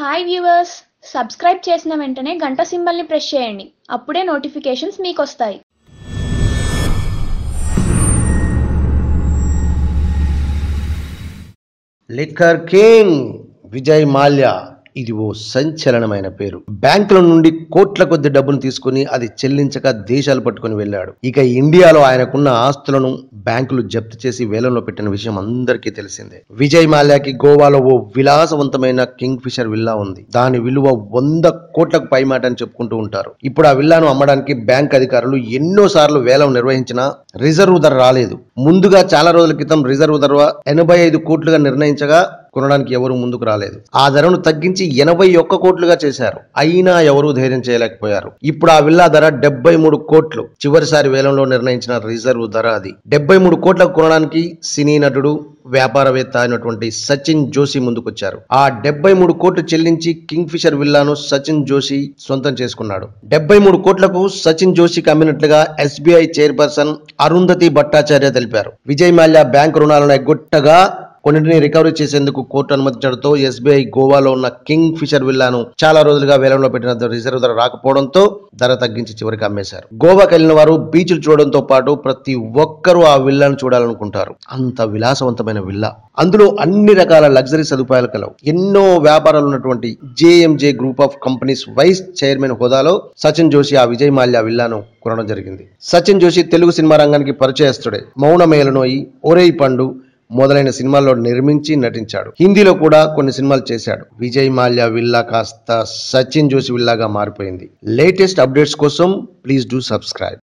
Hi viewers subscribe చేసిన వెంటనే గంట సింబల్ని ప్రెస్ చేయండి. అప్పుడే నోటిఫికేషన్స్ మీకు వస్తాయి లిక్కర్ కింగ్ విజయ్ మాల్యా ఇది ఓ సంచలనమైన పేరు. బ్యాంకుల నుండి కోట్ల కొద్ది డబ్బును తీసుకుని అది చెల్లించక దేశాలు పట్టుకుని వెళ్ళాడు. ఇక ఇండియాలో ఆయనకున్న ఆస్తులను బ్యాంకులు జప్తు చేసి వేలంలో పెట్టిన విషయం అందరికీ తెలిసిందే. విజయ్ మాల్యాకి గోవాలో ఓ విలాసవంతమైన కింగ్ ఫిషర్ విల్లా ఉంది. దాని విలువ వంద కోట్లకు పైమాట అని చెప్పుకుంటూ ఉంటారు. ఇప్పుడు ఆ విల్లాను అమ్మడానికి బ్యాంక్ అధికారులు ఎన్నో సార్లు వేలం నిర్వహించినా రిజర్వ్ ధర రాలేదు. ముందుగా చాలా రోజుల క్రితం రిజర్వ్ ధర ఎనభై ఐదు కోట్లుగా నిర్ణయించగా కొనడానికి ఎవరు ముందుకు రాలేదు. ఆ ధరను తగ్గించి ఎనభై ఒక్క కోట్లుగా చేశారు. అయినా ఎవరూ ధైర్యం చేయలేకపోయారు. ఇప్పుడు ఆ విల్లా ధర డెబ్బై మూడు కోట్లు. చివరిసారి వేలంలో నిర్ణయించిన రిజర్వ్ ధర అది. డెబ్బై మూడు కోట్లకు కొనడానికి సినీ నటుడు వ్యాపారవేత్త అయినటువంటి సచిన్ జోషి ముందుకొచ్చారు. ఆ డెబ్బై మూడు కోట్లు చెల్లించి కింగ్ ఫిషర్ విల్లాను సచిన్ జోషి సొంతం చేసుకున్నాడు. డెబ్బై మూడు కోట్లకు సచిన్ జోషికి అమ్మినట్లుగా ఎస్బీఐ చైర్పర్సన్ అరుంధతి భట్టాచార్య తెలిపారు. విజయ్ మాల్యా బ్యాంక్ రుణాలను ఎగ్గొట్టగా కొన్నింటిని రికవరీ చేసేందుకు కోర్టు అనుమతించడంతో ఎస్బీఐ గోవాలో ఉన్న కింగ్ ఫిషర్ విల్లాను చాలా రోజులుగా వేలంలో పెట్టిన రిజర్వ్ ధర రాకపోవడంతో ధర తగ్గించి చివరికి అమ్మేశారు. గోవాకి వెళ్ళిన వారు బీచ్లు చూడడంతో పాటు ప్రతి ఒక్కరూ ఆ విల్లాను చూడాలనుకుంటారు. అంత విలాసవంతమైన విల్లా. అందులో అన్ని రకాల లగ్జరీ సదుపాయాలు కలవు. ఎన్నో వ్యాపారాలు ఉన్నటువంటి JMJ group of companies vice chairman హోదాలో సచిన్ జోషి ఆ విజయ్ మాల్యా విల్లాను కొనడం జరిగింది. సచిన్ జోషి తెలుగు సినిమా రంగానికి పరిచయస్తుడే. మౌనమేలనోయి ఒరేయ్ పండు మొదలైన సినిమాల్లో నిర్మించి నటించాడు. హిందీలో కూడా కొన్ని సినిమాలు చేశాడు. విజయ్ మాల్యా విల్లా కాస్త సచిన్ జోషి విల్లాగా మారిపోయింది. లేటెస్ట్ అప్డేట్స్ కోసం ప్లీజ్ డూ సబ్స్క్రైబ్.